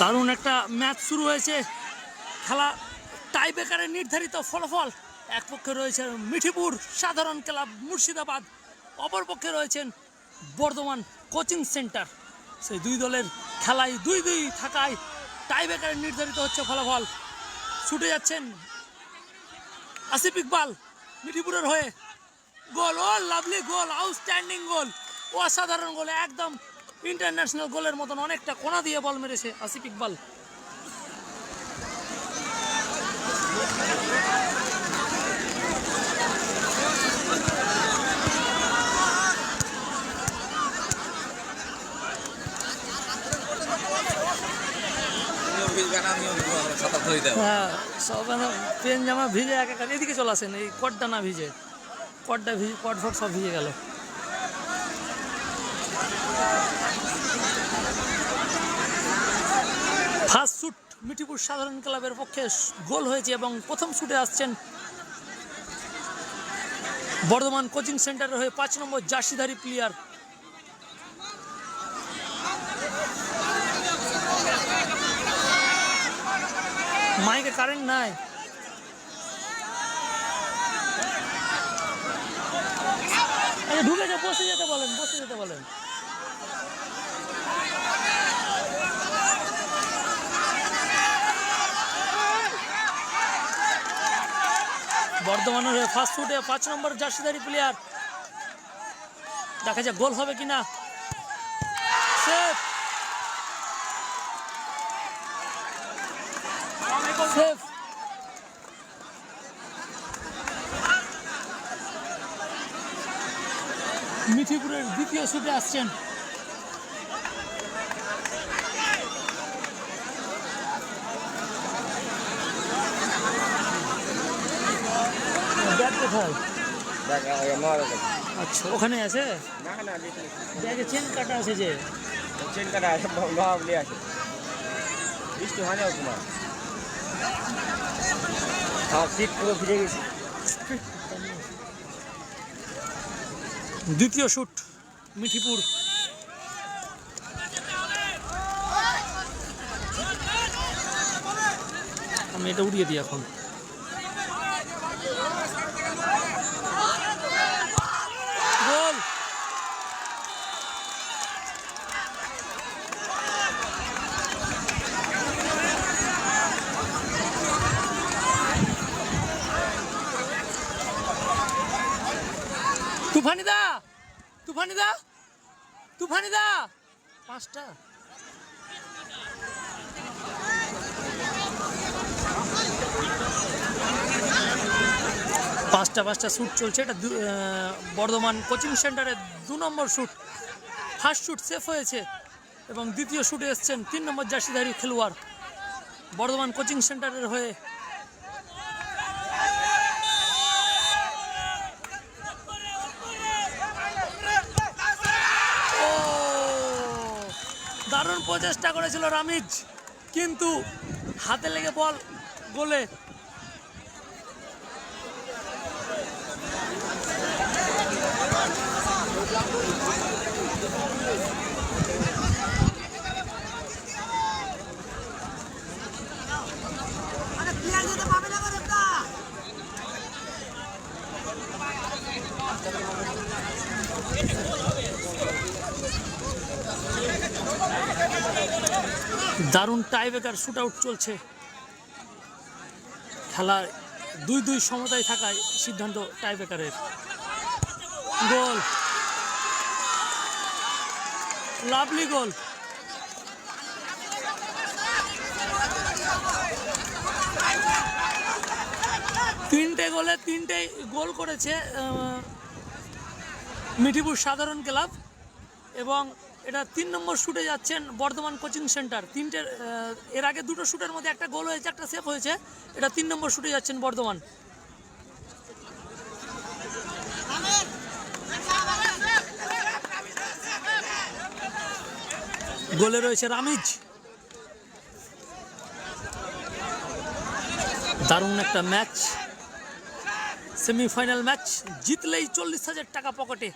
দারুণ একটা ম্যাচ শুরু হয়েছে। খেলা টাই বেকারের নির্ধারিত ফলাফল। এক পক্ষে রয়েছে মিঠিপুর সাধারণ ক্লাব মুর্শিদাবাদ, অপর পক্ষে রয়েছেন বর্ধমান কোচিং সেন্টার। সেই দুই দলের খেলায় দুই দুই থাকায় টাই বেকারে নির্ধারিত হচ্ছে ফলাফল। ছুটে যাচ্ছেন আসিফ ইকবাল মিঠিপুরের হয়ে। গোল, ও লাভলি গোল, আউটস্ট্যান্ডিং গোল। অসাধারণ গোল, একদম ইন্টারন্যাশনাল গোলের মতন অনেকটা কোনা দিয়ে বল মেরেছে আসিফ ইকবাল হ্যাঁ সব পেন জামা ভিজে এক একা এদিকে চলে আসেন, এই কটটা না ভিজে। কটটা ভিজে কট ফট সব ভিজে গেল। ফার্স্ট শুট মিঠিপুর সাধারণ ক্লাবের পক্ষে গোল হয়েছে এবং প্রথম শুটে আসছেন বর্ধমান কোচিং সেন্টারের হয়ে পাঁচ নম্বর জার্সিধারী প্লেয়ার। মাইকে কারেন্ট নাই। আরে ঢুকেছে, বসে যেতে বলেন, বসে যেতে বলেন। বর্ধমানের হয়ে ফার্স্ট ফুটে পাঁচ নম্বর জার্সিদারি প্লেয়ার দেখা যাক গোল হবে কিনা। সেফ। সেফ। মিঠিপুরের দ্বিতীয় শুটে আসছেন ব্যাগ কোথায়? আচ্ছা ওখানে আছে? ব্যাগে চেন কাটা আছে যে। চেন কাটা আছে মহাবলি আছে। বৃষ্টি হয় না তোমার হ্যাঁ শীত পুরো ভিজে গেছে। দ্বিতীয় শুট মিঠিপুর। আমি এটা উড়িয়ে দিই এখন গোল তুফানি দা তুফানি দা তুফানি দা পাঁচটা। পাঁচটা পাঁচটা শ্যুট চলছে। এটা বর্ধমান কোচিং সেন্টারের দু নম্বর শ্যুট ফার্স্ট শ্যুট সেফ হয়েছে এবং দ্বিতীয় শ্যুটে এসছেন তিন নম্বর জার্সিধারী খেলোয়াড়। বর্ধমান কোচিং সেন্টারের হয়ে প্রচেষ্টা করেছিল রামিজ। কিন্তু হাতে লেগে বল গোলে। দারুণ টাইব্রেকার শুট আউট চলছে। খেলার দুই দুই সমতায় থাকায় সিদ্ধান্ত টাইব্রেকারের গোল। লাভলি গোল তিনটে গোলে তিনটে গোল করেছে মিঠিপুর সাধারণ ক্লাব এবং এটা তিন নম্বর শুটে যাচ্ছেন বর্ধমান কোচিং সেন্টার। তিনটে এর আগে দুটো শুটের মধ্যে একটা গোল হয়েছে, একটা সেফ হয়েছে। এটা তিন নম্বর শুটে যাচ্ছেন বর্ধমান। গোলে রয়েছে রামিজ। দারুণ একটা ম্যাচ। সেমিফাইনাল ম্যাচ, জিতলেই চল্লিশ হাজার টাকা পকেটে।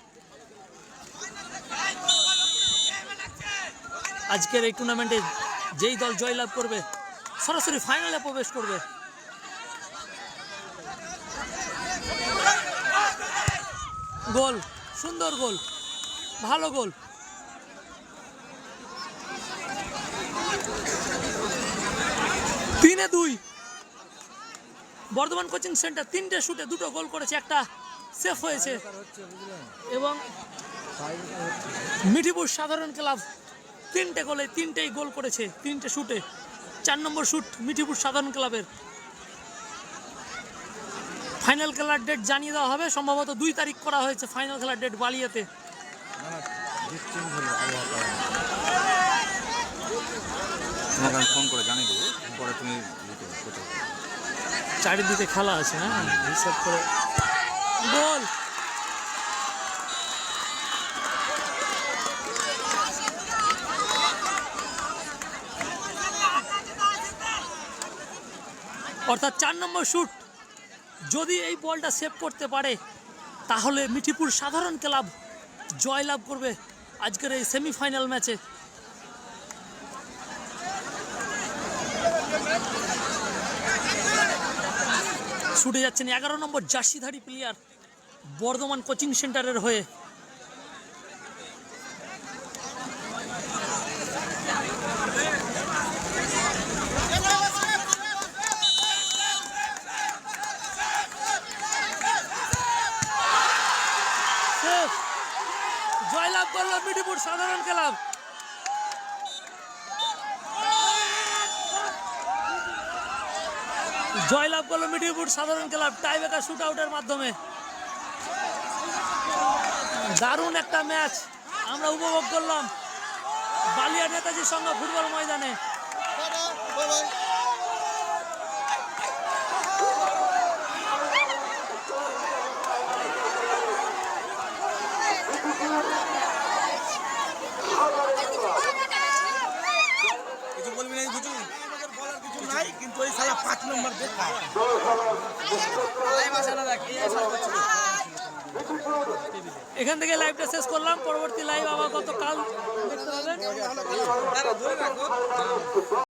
আজকের এই টুর্নামেন্টে যেই দল জয়লাভ করবে, সরাসরি ফাইনালে প্রবেশ করবে। গোল, সুন্দর গোল, ভালো গোল। তিনে দুই। বর্ধমান কোচিং সেন্টার তিনটে শুটে দুটো গোল করেছে, একটা সেফ হয়েছে। এবং মিঠিপুর সাধারণ ক্লাব তিনটে গোলে, তিনটেই গোল করেছে, তিনটে শুটে। চার নম্বর শুট মিঠিপুর সাধারণ ক্লাবের। ফাইনাল খেলার ডেট জানিয়ে দেওয়া হবে। সম্ভবত দুই তারিখ করা হয়েছে ফাইনাল খেলার ডেট বালিয়াতে। ফোন করে তুমি চারিদিকে খেলা আছে হ্যাঁ? হিসাব করে। গোল! অর্থাৎ চার নম্বর শ্যুট যদি এই বলটা সেভ করতে পারে, তাহলে মিঠিপুর সাধারণ ক্লাব জয়লাভ করবে আজকের এই সেমিফাইনাল ম্যাচে ছুটে যাচ্ছেন এগারো নম্বর জার্সিধারী প্লেয়ার বর্ধমান কোচিং সেন্টারের হয়ে। করল মিডিপুর সাধারণ ক্লাব জয়লাভ করল মিডিপুর সাধারণ ক্লাব টাইবেকার শুট আউটের মাধ্যমে। দারুণ একটা ম্যাচ আমরা উপভোগ করলাম। বালিয়া নেতাজির সঙ্গে ফুটবল ময়দানে। কিন্তু ওই সালা পাঁচ নম্বর এখান থেকে লাইভটা শেষ করলাম, পরবর্তী লাইভ আবার গতকাল দেখতে পাবেন?